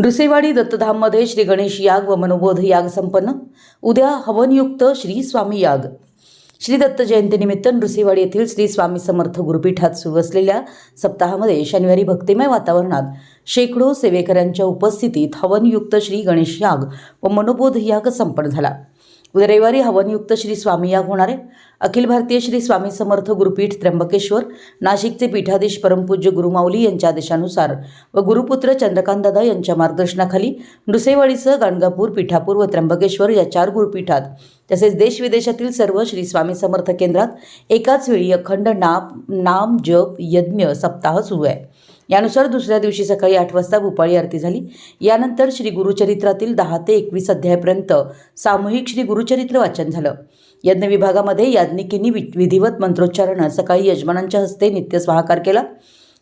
रुसेवाडी दत्तधाममध्ये श्री गणेश याग व मनोबोध याग संपन्न. उद्या हवनयुक्त श्री स्वामी याग. श्री दत्त जयंतीनिमित्त नृसिंहवाडी येथील श्री स्वामी समर्थ गुरुपीठात सुरू असलेल्या सप्ताहामध्ये शनिवारी भक्तिमय वातावरणात शेकडो सेवेकऱ्यांच्या उपस्थितीत हवनयुक्त श्री गणेश याग व मनोबोध याग संपन्न झाला. रविवारी हवनयुक्त श्री स्वामी याग होणार आहे. अखिल भारतीय श्री स्वामी समर्थ गुरुपीठ त्र्यंबकेश्वर नाशिकचे पीठाधीश परमपूज्य गुरुमाऊली यांच्या आदेशानुसार व गुरुपुत्र चंद्रकांतदादा यांच्या मार्गदर्शनाखाली नृसेवाडीसह गाणगापूर पिठापूर व त्र्यंबकेश्वर या चार गुरुपीठात तसेच देशविदेशातील सर्व श्री स्वामी समर्थ केंद्रात एकाच वेळी अखंड नाम नाम जप यज्ञ सप्ताह सुरू आहे. यानुसार दुसऱ्या दिवशी सकाळी आठ वाजता भूपाळी आरती झाली. यानंतर श्री गुरुचरित्रातील दहा ते एकवीस अध्यायापर्यंत सामूहिक श्री गुरुचरित्र वाचन झालं. यज्ञ विभागामध्ये याज्ञिकींनी वि- विधिवत मंत्रोच्चारण सकाळी यजमानांच्या हस्ते नित्य स्वाहाकार केला.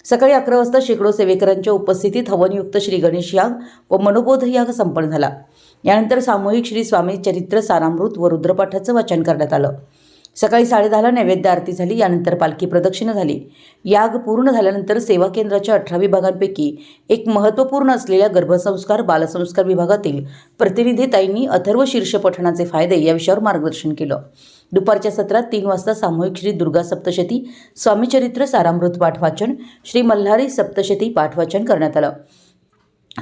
सकाळी अकरा वाजता शेकडो सेवेकरांच्या उपस्थितीत हवनयुक्त श्री गणेश याग व मनोबोध याग संपन्न झाला. यानंतर सामूहिक श्री स्वामी चरित्र सारामृत व रुद्रपाठाचं वाचन करण्यात आलं. सकाळी साडेदहाला नैवेद्य आरती झाली यानंतर पालखी प्रदक्षिणा झाली. याग पूर्ण झाल्यानंतर सेवा केंद्राच्या अठरा विभागांपैकी एक महत्त्वपूर्ण असलेल्या गर्भसंस्कार बालसंस्कार विभागातील प्रतिनिधीताईंनी अथर्व शीर्ष पठणाचे फायदे या विषयावर मार्गदर्शन केलं. दुपारच्या सत्रात तीन वाजता सामूहिक श्री दुर्गा सप्तशती स्वामीचरित्र सारामृत पाठवाचन श्री मल्हारी सप्तशती पाठवाचन करण्यात आलं.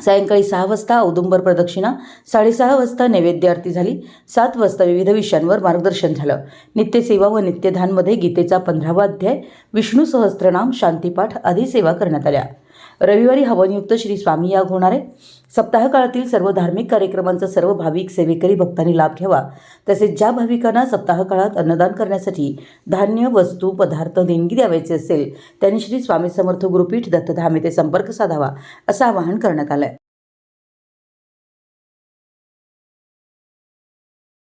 सायंकाळी सहा वाजता औदुंबर प्रदक्षिणा साडेसहा वाजता नैवेद्य आरती झाली सात वाजता विविध विषयांवर मार्गदर्शन झालं. नित्यसेवा व नित्यधानमध्ये गीतेचा पंधरावा अध्याय विष्णू सहस्त्रनाम शांतीपाठ आदी सेवा करण्यात आल्या. रविवारी हवनयुक्त श्री स्वामी याग होणार आहे सप्ताह काळातील सर्व धार्मिक कार्यक्रमांचा सर्व भाविक सेवेकरी भक्तांनी लाभ घ्यावा. तसेच ज्या भाविकांना सप्ताह काळात अन्नदान करण्यासाठी धान्य वस्तू पदार्थ देणगी द्यावायचे असेल त्यांनी श्री स्वामी समर्थ गुरुपीठ दत्तधाम येथे संपर्क साधावा असं आवाहन करण्यात आलं आहे